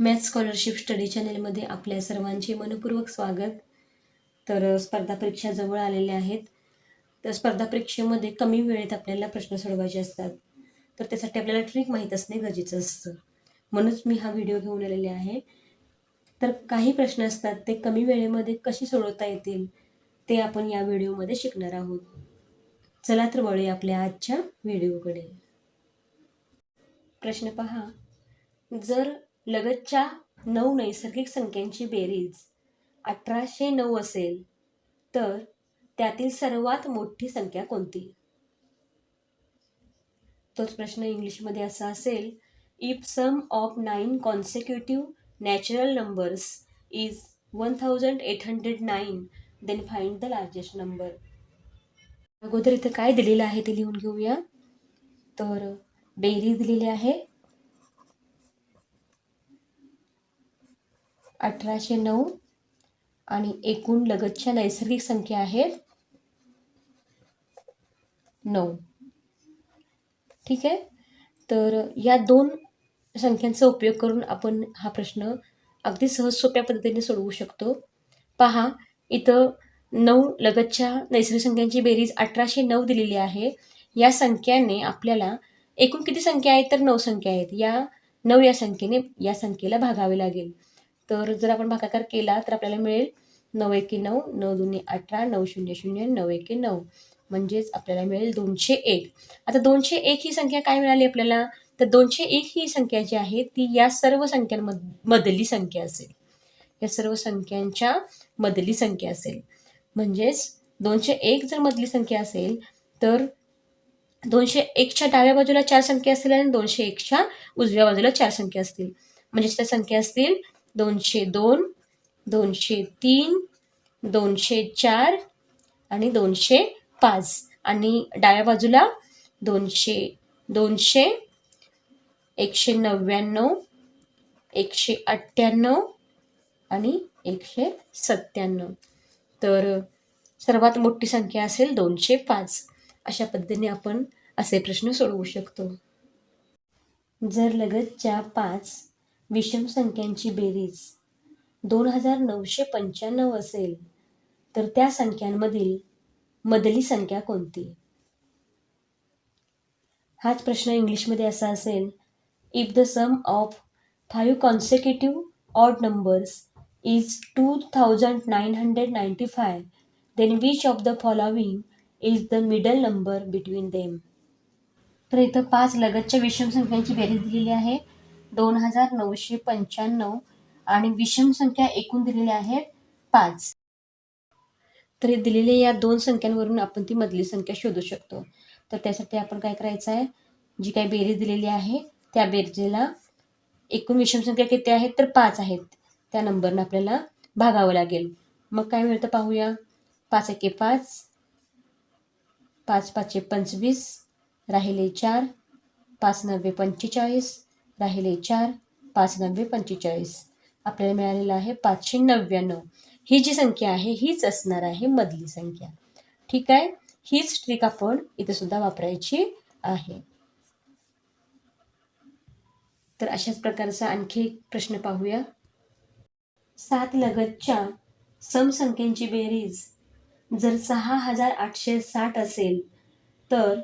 Maths scholarship study चॅनेलमध्ये आपल्या सर्वांचे मनपूर्वक स्वागत. तर स्पर्धा परीक्षा जवळ आलेल्या आहेत. तर स्पर्धा परीक्षेमध्ये कमी वेळेत आपल्याला प्रश्न सोडवायचे असतात. तर त्यासाठी आपल्याला ट्रिक माहीत असणे गरजेचं असतं. म्हणूनच मी हा व्हिडिओ घेऊन आलेले आहे. तर काही प्रश्न असतात ते कमी वेळेमध्ये कसे सोडवता येतील ते आपण या व्हिडिओमध्ये शिकणार आहोत. चला तर वळूया आपल्या आजच्या व्हिडिओकडे. प्रश्न पहा. जर लगतच्या नऊ नैसर्गिक संख्यांची बेरीज अठराशे नऊ असेल तर त्यातील सर्वात मोठी संख्या कोणती? तोच प्रश्न इंग्लिशमध्ये असा असेल if sum of nine consecutive natural numbers is one thousand eight hundred nine then find the largest number अगोदर इथं काय दिलेलं आहे ते लिहून घेऊया. तर बेरीज दिलेली आहे अठराशे नऊ आणि एकूण लगतच्या नैसर्गिक संख्या आहेत नऊ. ठीक आहे? तर या दोन संख्यांचा उपयोग करून आपण हा प्रश्न अगदी सहज सोप्या पद्धतीने सोडवू शकतो. पहा इथं नऊ लगतच्या नैसर्गिक संख्यांची बेरीज अठराशे नऊ दिलेली आहे. या संख्याने आपल्याला एकूण किती संख्या आहेत? तर नऊ संख्या आहेत. या नऊ या संख्येने या संख्येला भागावे लागेल. तर जर आपण भागाकार केला तर आपल्याला मिळेल नऊ एके नऊ नऊ दोन्ही अठरा नऊ शून्य शून्य नऊ एके नऊ. म्हणजेच आपल्याला मिळेल दोनशे एक. आता दोनशे एक ही संख्या काय मिळाली आपल्याला? तर दोनशे एक ही संख्या जी आहे ती या सर्व संख्यांमधली मधली संख्या असेल. या सर्व संख्यांच्या मधली संख्या असेल. म्हणजेच दोनशे एक जर मधली संख्या असेल तर दोनशे एकच्या डाव्या बाजूला चार संख्या असतील आणि दोनशे एकच्या उजव्या बाजूला चार संख्या असतील. म्हणजेच त्या संख्या असतील दोनशे दोन दोनशे तीन दोनशे चार आणि दोनशे पाच. आणि डाव्या बाजूला दोनशे दोनशे एकशे नव्याण्णव एकशे अठ्ठ्याण्णव आणि एकशे सत्त्याण्णव. तर सर्वात मोठी संख्या असेल दोनशे पाच. अशा पद्धतीने आपण असे प्रश्न सोडवू शकतो. जर लगतच्या पाच विषम संख्यांची बेरीज दोन हजार नऊशे पंच्याण्णव असेल तर त्या संख्यांमधील मधली संख्या कोणती? हाच प्रश्न इंग्लिशमध्ये असा असेल if the sum of five consecutive odd numbers is two thousand nine hundred ninety five then which of the following is the middle number between them तर इथं पाच लगतच्या विषम संख्यांची बेरीज दिलेली आहे. दोन हजार नऊशे पंच्याण्णव आणि विषम संख्या एकूण दिलेल्या आहेत पाच. तर दिलेल्या या दोन संख्यांवरून आपण ती मधली संख्या शोधू शकतो. तर त्यासाठी आपण काय करायचं आहे? जी काही बेरीज दिलेली आहे त्या बेरजेला एकूण विषम संख्या किती आहेत? तर पाच आहेत. त्या नंबरनं आपल्याला भागावं लागेल. मग काय मिळतं पाहूया. पाच एके पाच पाच पाचशे पंचवीस राहिले चार पाच नव्वे पंचेचाळीस राहिले चार पाच नव्वे पंचेचाळीस. आपल्याला मिळालेलं आहे पाचशे नव्याण्णव ही जी संख्या आहे हीच असणार आहे मधली संख्या. ठीक आहे? हीच ट्रिक आपण इथे सुद्धा वापरायची आहे. तर अशाच प्रकारचा आणखी एक प्रश्न पाहूया. सात लगतच्या समसंख्यांची बेरीज जर सहा हजार आठशे साठ असेल तर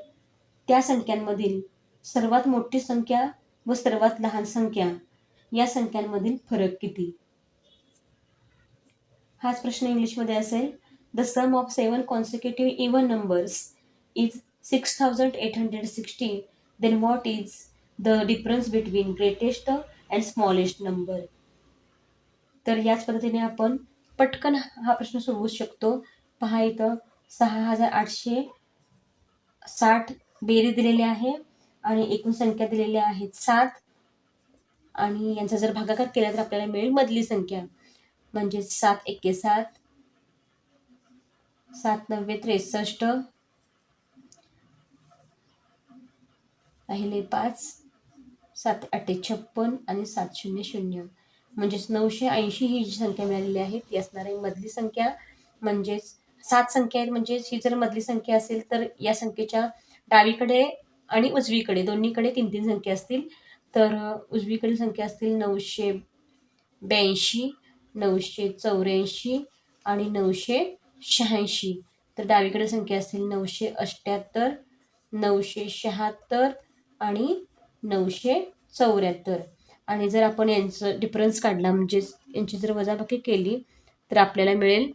त्या संख्यांमधील सर्वात मोठी संख्या व सर्वात लहान संख्या या संख्यांमधील फरक किती? हाच प्रश्न इंग्लिशमध्ये असेल. The sum of seven consecutive even numbers is six thousand eight hundred sixty then what is the difference between greatest and smallest number तर याच पद्धतीने आपण पटकन हा प्रश्न सोडवू शकतो. पहा इथं सहा हजार आठशे साठ बेरी दिलेली आहे. आणि एकूण संख्या दिलेल्या आहेत सात. आणि यांचा जर भागाकार केला तर आपल्याला मिळेल मधली संख्या. म्हणजे सात एके सात. सात नव्वे त्रेसष्ट. राहिले पाच. सात आठे छप्पन आणि सात शून्य शून्य. म्हणजेच नऊशे ऐंशी ही जी संख्या मिळालेली आहे ती असणार आहे मधली संख्या. म्हणजेच सात संख्या आहेत म्हणजेच ही जर मधली संख्या असेल तर या संख्येच्या डावीकडे आणि उजवीकडे दोन्हीकडे तीन तीन संख्या असतील. तर उजवीकडील संख्या असतील नऊशे ब्याऐंशी नऊशे चौऱ्याऐंशी आणि नऊशे शहाऐंशी. तर डावीकडील संख्या असतील नऊशे अठ्ठ्याहत्तर नऊशे शहात्तर आणि नऊशे चौऱ्याहत्तर. आणि जर आपण यांचं डिफरन्स काढला म्हणजेच यांची जर वजाबाकी केली तर आपल्याला मिळेल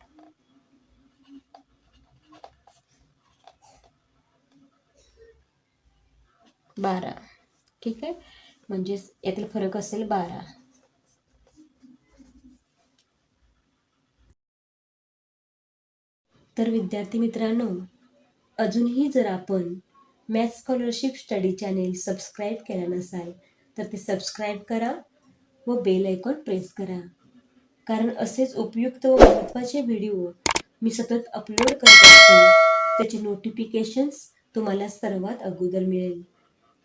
बारा. ठीक आहे? म्हणजेच यातील फरक असेल बारा. तर विद्यार्थी मित्रांनो अजूनही जर आपण math scholarship study channel subscribe केला नसाल तर ते सबस्क्राईब करा व बेल आयकॉन प्रेस करा. कारण असेच उपयुक्त व महत्त्वाचे व्हिडिओ मी सतत अपलोड करत असते त्याचे नोटिफिकेशन्स तुम्हाला सर्वात अगोदर मिळेल.